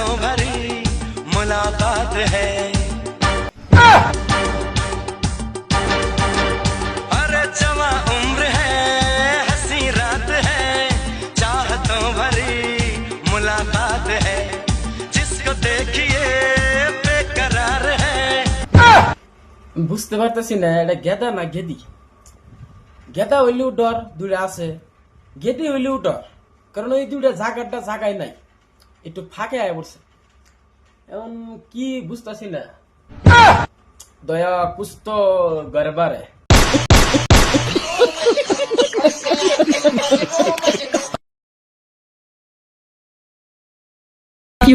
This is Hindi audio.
खुशियों भरी मुलाकात है। अरे जवा उम्र है, हसी रात है, चाहतों भरी मुलाकात है। जिसको देखिए बेकरार है। बुझते गेदा ना गेदी? गेदा वेल्यू डर দূরে আছে गेदी হইলেও ডর কারণ এই দুইটা জাগাটা জাগায় একটু ফাঁকে আয় পড়ছে। এখন কি বুঝতেছি না। দয়া কুস্ত গরবারে। কি